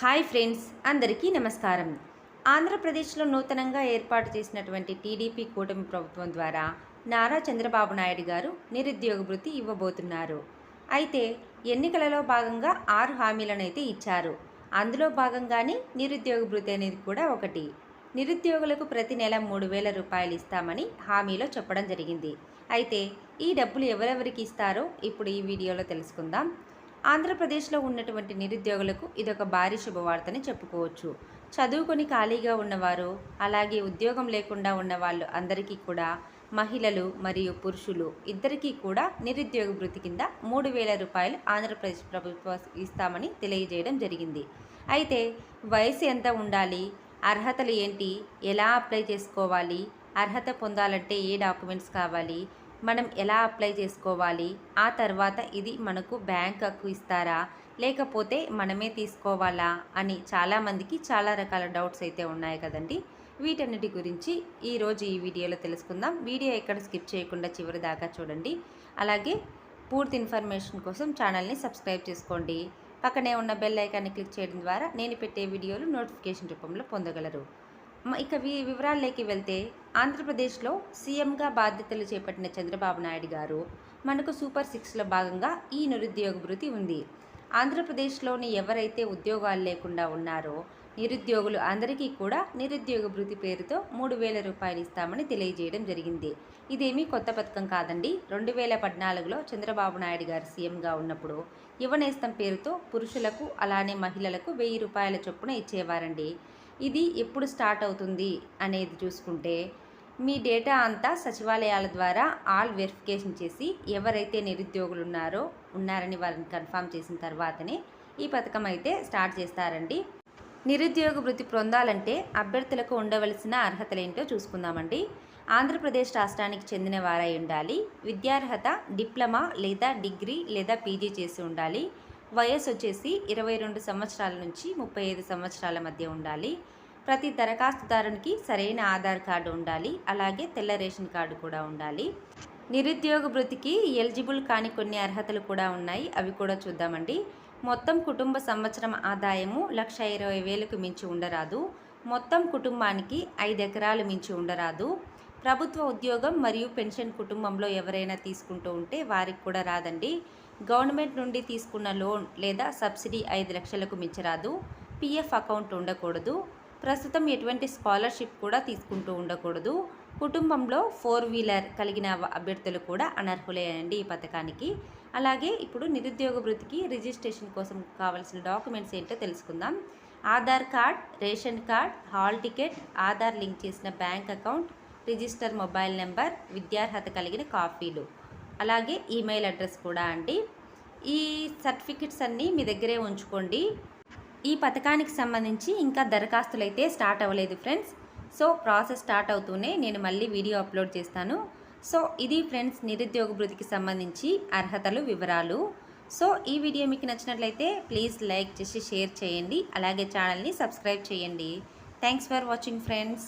Hi friends అందరికీ నమస్కారం. ఆంధ్రప్రదేశ్లో నూతనంగా ఏర్పాటు చేసినటువంటి టీడీపీ కూటమి ప్రభుత్వం ద్వారా నారా చంద్రబాబు నాయుడు గారు నిరుద్యోగ వృత్తి ఇవ్వబోతున్నారు. అయితే ఎన్నికలలో భాగంగా ఆరు హామీలను అయితే ఇచ్చారు. అందులో భాగంగానే నిరుద్యోగ భృతి అనేది కూడా ఒకటి. నిరుద్యోగులకు ప్రతి నెల మూడు వేల రూపాయలు ఇస్తామని హామీలో చెప్పడం జరిగింది. అయితే ఈ డబ్బులు ఎవరెవరికి ఇస్తారో ఇప్పుడు ఈ వీడియోలో తెలుసుకుందాం. ఆంధ్రప్రదేశ్లో ఉన్నటువంటి నిరుద్యోగులకు ఇదొక భారీ శుభవార్తని చెప్పుకోవచ్చు. చదువుకొని ఖాళీగా ఉన్నవారు అలాగే ఉద్యోగం లేకుండా ఉన్న వాళ్ళు అందరికీ కూడా మహిళలు మరియు పురుషులు ఇద్దరికీ కూడా నిరుద్యోగ భృతి కింద మూడు వేల రూపాయలు ఆంధ్రప్రదేశ్ ప్రభుత్వం ఇస్తామని తెలియజేయడం జరిగింది. అయితే వయసు ఎంత ఉండాలి? అర్హతలు ఏంటి? ఎలా అప్లై చేసుకోవాలి? అర్హత పొందాలంటే ఏ డాక్యుమెంట్స్ కావాలి? మనం ఎలా అప్లై చేసుకోవాలి? ఆ తర్వాత ఇది మనకు బ్యాంకుకు ఇస్తారా? లేకపోతే మనమే తీసుకోవాలా? అని చాలామందికి చాలా రకాల డౌట్స్ అయితే ఉన్నాయి కదండి. వీటన్నిటి గురించి ఈరోజు ఈ వీడియోలో తెలుసుకుందాం. వీడియో ఎక్కడ స్కిప్ చేయకుండా చివరి దాకా చూడండి. అలాగే పూర్తి ఇన్ఫర్మేషన్ కోసం ఛానల్ని సబ్స్క్రైబ్ చేసుకోండి. పక్కనే ఉన్న బెల్ ఐకాన్ని క్లిక్ చేయడం ద్వారా నేను పెట్టే వీడియోలు నోటిఫికేషన్ రూపంలో పొందగలరు. ఇక వి వివరాల్లోకి వెళ్తే ఆంధ్రప్రదేశ్లో సీఎంగా బాధ్యతలు చేపట్టిన చంద్రబాబు నాయుడు గారు మనకు సూపర్ సిక్స్లో భాగంగా ఈ నిరుద్యోగ భృతి ఉంది. ఆంధ్రప్రదేశ్లోని ఎవరైతే ఉద్యోగాలు లేకుండా ఉన్నారో నిరుద్యోగులు అందరికీ కూడా నిరుద్యోగ భృతి పేరుతో మూడు వేల రూపాయలు ఇస్తామని తెలియజేయడం జరిగింది. ఇదేమీ కొత్త పథకం కాదండి. రెండు వేల పద్నాలుగులో చంద్రబాబు నాయుడు గారు సీఎంగా ఉన్నప్పుడు యువనేస్తం పేరుతో పురుషులకు అలానే మహిళలకు వెయ్యి రూపాయల చొప్పున ఇచ్చేవారండి. ఇది ఎప్పుడు స్టార్ట్ అవుతుంది అనేది చూసుకుంటే మీ డేటా అంతా సచివాలయాల ద్వారా ఆల్ వెరిఫికేషన్ చేసి ఎవరైతే నిరుద్యోగులు ఉన్నారో ఉన్నారని వారిని కన్ఫామ్ చేసిన తర్వాతనే ఈ పథకం అయితే స్టార్ట్ చేస్తారండి. నిరుద్యోగ వృత్తి పొందాలంటే అభ్యర్థులకు ఉండవలసిన అర్హతలేంటో చూసుకుందామండి. ఆంధ్రప్రదేశ్ రాష్ట్రానికి చెందిన వారై ఉండాలి. విద్యార్హత డిప్లొమా లేదా డిగ్రీ లేదా పీజీ చేసి ఉండాలి. వయసు వచ్చేసి ఇరవై రెండు సంవత్సరాల నుంచి ముప్పై ఐదు సంవత్సరాల మధ్య ఉండాలి. ప్రతి దరఖాస్తుదారునికి సరైన ఆధార్ కార్డు ఉండాలి. అలాగే తెల్ల రేషన్ కార్డు కూడా ఉండాలి. నిరుద్యోగ భృతికి ఎలిజిబుల్ కాని కొన్ని అర్హతలు కూడా ఉన్నాయి. అవి కూడా చూద్దామండి. మొత్తం కుటుంబ సంవత్సరం ఆదాయము లక్ష ఇరవై వేలకు మించి ఉండరాదు. మొత్తం కుటుంబానికి ఐదు ఎకరాలు మించి ఉండరాదు. ప్రభుత్వ ఉద్యోగం మరియు పెన్షన్ కుటుంబంలో ఎవరైనా తీసుకుంటూ ఉంటే వారికి కూడా రాదండి. గవర్నమెంట్ నుండి తీసుకున్న లోన్ లేదా సబ్సిడీ ఐదు లక్షలకు మించరాదు. పిఎఫ్ అకౌంట్ ఉండకూడదు. ప్రస్తుతం ఎటువంటి స్కాలర్షిప్ కూడా తీసుకుంటూ ఉండకూడదు. కుటుంబంలో ఫోర్ వీలర్ కలిగిన అభ్యర్థులు కూడా అనర్హులే అండి ఈ పథకానికి. అలాగే ఇప్పుడు నిరుద్యోగ వృత్తికి రిజిస్ట్రేషన్ కోసం కావాల్సిన డాక్యుమెంట్స్ ఏంటో తెలుసుకుందాం. Aadhaar card ration card hall ticket Aadhaar link చేసిన bank account register mobile number విద్యార్హత కలిగిన కాపీలు. అలాగే ఈమెయిల్ అడ్రస్ కూడా అండి. ఈ సర్టిఫికెట్స్ అన్నీ మీ దగ్గరే ఉంచుకోండి. ఈ పథకానికి సంబంధించి ఇంకా దరఖాస్తులు అయితే స్టార్ట్ అవ్వలేదు ఫ్రెండ్స్. సో ప్రాసెస్ స్టార్ట్ అవుతూనే నేను మళ్ళీ వీడియో అప్లోడ్ చేస్తాను. సో ఇది ఫ్రెండ్స్ నిరుద్యోగ భృతికి సంబంధించి అర్హతలు వివరాలు. సో ఈ వీడియో మీకు నచ్చినట్లయితే ప్లీజ్ లైక్ చేసి షేర్ చేయండి. అలాగే ఛానల్ని సబ్స్క్రైబ్ చేయండి. Thanks for watching friends.